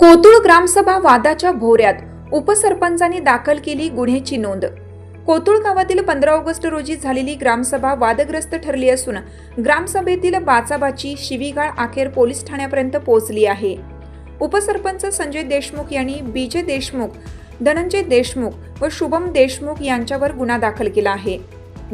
कोतुळ ग्रामसभा वादाच्या भोवऱ्यात उपसरपंचांनी दाखल केली गुन्ह्याची नोंद. कोतुळ गावातील पंधरा ऑगस्ट रोजी झालेली ग्रामसभा वादग्रस्त ठरली असून ग्रामसभेतील बाचाबाची शिवीगाळ अखेर पोलीस ठाण्यापर्यंत पोहोचली आहे. उपसरपंच संजय देशमुख यांनी बीजे देशमुख धनंजय देशमुख व शुभम देशमुख यांच्यावर गुन्हा दाखल केला आहे.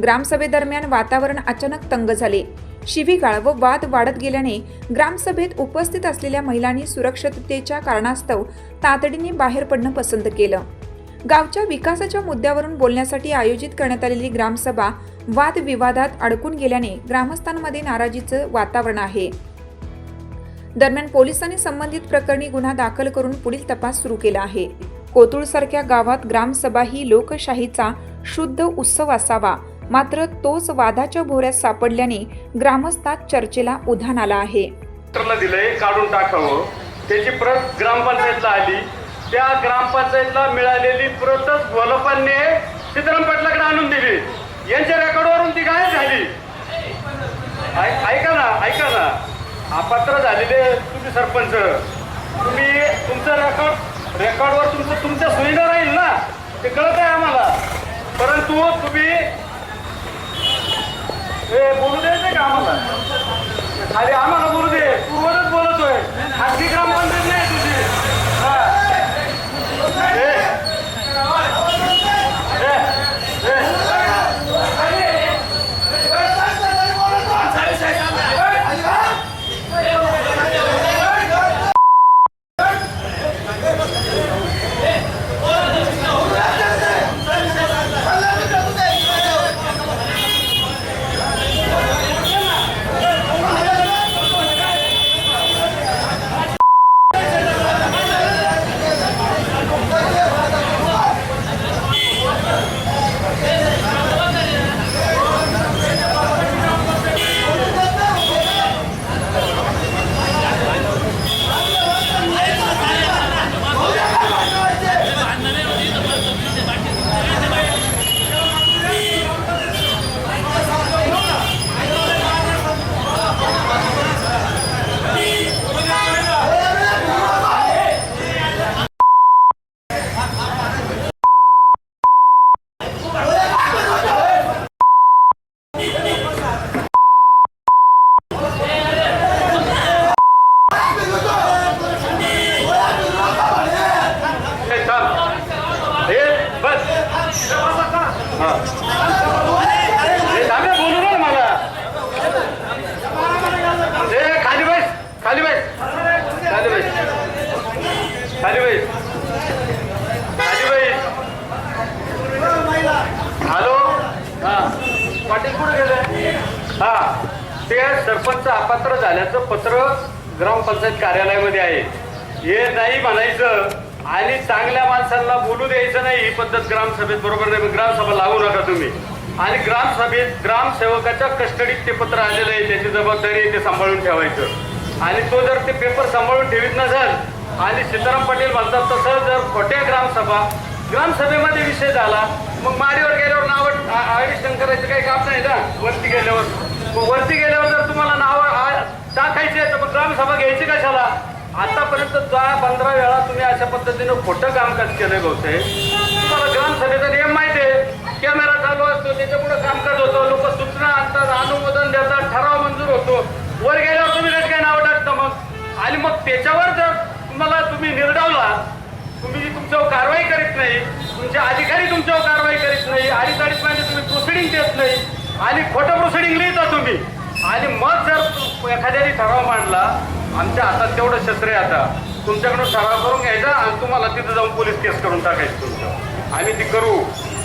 ग्रामसभेदरम्यान वातावरण अचानक तंग झाले. शिवीगाळ व वाद वाढत गेल्याने ग्रामसभेत उपस्थित असलेल्या महिलांनी सुरक्षिततेच्या कारणास्तव तातडीने बाहेर पडणं पसंत केलं. गावच्या विकासाच्या मुद्द्यावरून बोलण्यासाठी आयोजित करण्यात आलेली ग्रामसभा वादविवादात अडकून गेल्याने ग्रामस्थांमध्ये नाराजीचं वातावरण आहे. दरम्यान पोलिसांनी संबंधित प्रकरणी गुन्हा दाखल करून पुढील तपास सुरू केला आहे. कोतुळसारख्या गावात ग्रामसभा ही लोकशाहीचा शुद्ध उत्सव असावा मात्र तोच वादाच्या भोऱ्यात सापडल्याने ग्रामस्थात चर्चेला उधाण आला आहे. दिलंय काढून टाकावं. त्याची प्रत ग्रामपंचायतला आली. त्या ग्रामपंचायतला मिळालेली प्रतच वलपांनी सीताराम पाटलाकडे आणून दिली. यांच्या रेकॉर्डवरून ती गायब झाली. ऐका ना ऐका ना. अपात्र झालेले तुम्ही सरपंच तुम्ही तुमचं रेकॉर्ड रेकॉर्डवर तुमचं तुमच्या सोयीनं राहील ना. ते कळत आहे आम्हाला. परंतु तुम्ही हे बोलू द्यायचं का आम्हाला? अरे आम्हाला बोलू दे. पूर्वजच बोलतोय. खाजगी ग्रामपंचायत नाही. कुठे हा ते सरपंच अपात्र झाल्याचं पत्र ग्रामपंचायत कार्यालयामध्ये आहे. हे नाही म्हणायचं आणि चांगल्या माणसांना बोलू द्यायचं नाही ही पद्धत ग्रामसभेत बरोबर नाही. ग्रामसभा लावू नका तुम्ही. आणि ग्रामसभेत ग्रामसेवकाच्या कस्टडीत ते पत्र आलेलं आहे त्याची जबाबदारी ते सांभाळून ठेवायचं. आणि तो जर ते पेपर सांभाळून ठेवीत नसेल आणि सीताराम पाटील म्हणतात तसं जर खोट्या ग्रामसभा ग्रामसभेमध्ये विषय झाला. मग माडीवर गेल्यावर नाव आविष्कार करायचं काही काम नाही ना? वरती गेल्यावर. मग वरती गेल्यावर जर तुम्हाला नाव आहे तर मग ग्रामसभा घ्यायची कशाला? आतापर्यंत दहा पंधरा वेळा तुम्ही अशा पद्धतीनं खोटं कामकाज केलं गवते तुम्हाला ग्रामसभेचा नियम माहिती आहे. कॅमेरा चालू असतो त्याच्यामुळे कामकाज होतं. लोक सूचना आणतात अनुमोदन देतात ठराव मंजूर होतो. वर गेल्यावर तुम्ही कसं काय नाव टाकता मग? आणि मग त्याच्यावर जर तुम्हाला तुम्ही निर्डावला तुम्ही तुमच्यावर कारवाई करीत नाही तुमचे अधिकारी तुमच्यावर कारवाई करीत नाही अडीच अडीच महिने तुम्ही प्रोसिडिंग देत नाही आणि खोटं प्रोसिडिंग लिहिता तुम्ही. आणि मग जर एखाद्याने ठराव मांडला आमच्या हातात तेवढं क्षेत्र आहे आता. तुमच्याकडून ठराव करून घ्यायचा आणि तुम्हाला तिथं जाऊन पोलीस केस करून टाकायचं तुमचं. आम्ही ती करू.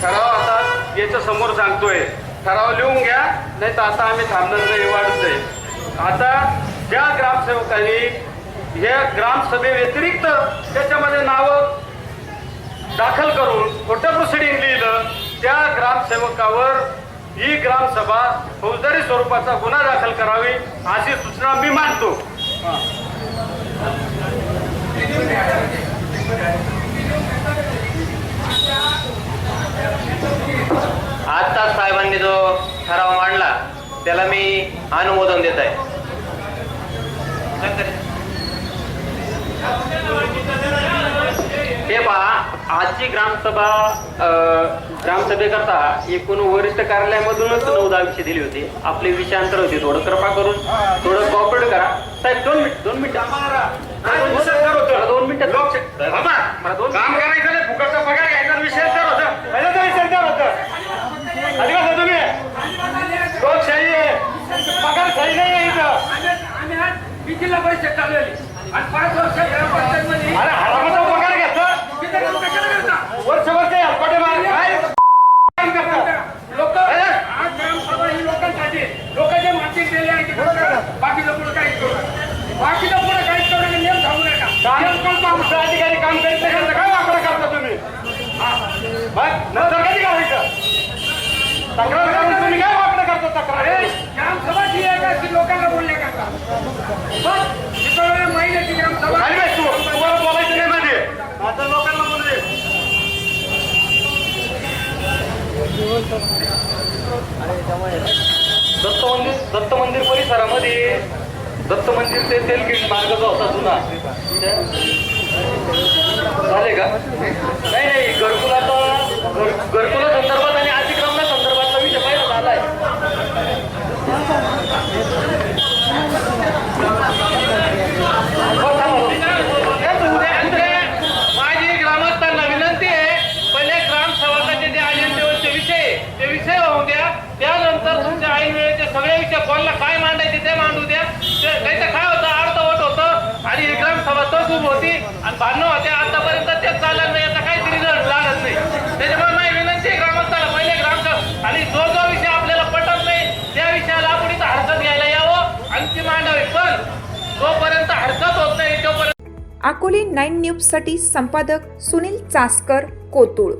ठराव आता याच्या समोर सांगतोय. ठराव लिहून घ्या नाही तर आता आम्ही थांबणार नाही वाढत जाईल आता ज्या ग्रामसेवकांनी या ग्रामसभे व्यतिरिक्त त्याच्यामध्ये नावं दाखल करून खोटं प्रोसिडिंग लिहिलं त्या ग्रामसेवकावर ही ग्रामसभा फौजदारी स्वरूपाचा गुन्हा दाखल करावी अशी सूचना मी मानतो. आता साहेबांनी जो ठराव मांडला त्याला मी अनुमोदन देत आहे. हे पहा आजची ग्रामसभा ग्रामसभेकरता एकूण वरिष्ठ कार्यालयामधूनच नऊ दहा विषय दिली होती. आपले विषय अंतर होते. थोडं कृपा करून थोडं कॉपरेट करा. साहेब दोन मिनिट दोन मिनिट. दोन मिनिट मला पगार तक्रार करून तुम्ही काय तक्रार अरे आहे का लोकांना बोलले करता महिन्याची ग्रामसभा तुम्हाला बोलायचं नाही मध्ये आता लोकांना बोलले दत्त मंदिर दत्त मंदिर परिसरामध्ये दत्त मंदिर ते तेलगिरी मार्ग जो होता जुना. झाले का? नाही नाही घरकुलाचा घरकुला संदर्भात आणि विषय माझी ग्रामस्थांना विनंती आहे पहिले ग्राम ग्रामसेवकाचे जे अजेंडेवरचे विषय ते विषय होऊन द्या. त्यानंतर तुमच्या ऐन वेळेचे सगळे विषय कोणाला काय मांडायचे ते मांडू द्या. ते- नाही तर काय होतं? अर्धवट होतं. आणि ही ग्रामसभा तसूब होती. आणि भांडणं होते. आतापर्यंत तेच चालत नाही याचा काहीच रिझल्ट लागत नाही त्याच्यामुळे माझी विनंती आहे ग्रामस्थांना पहिले ग्रामसभा आणि जो जो विषय आपल्याला पटत नाही त्या विषयाला आपण इथं हरकत घ्यायला यावं आणि ती मांडावी पण जोपर्यंत हरकत होत नाही तोपर्यंत अकोले नाईन न्यूजसाठी संपादक सुनील चासकर कोतुळ.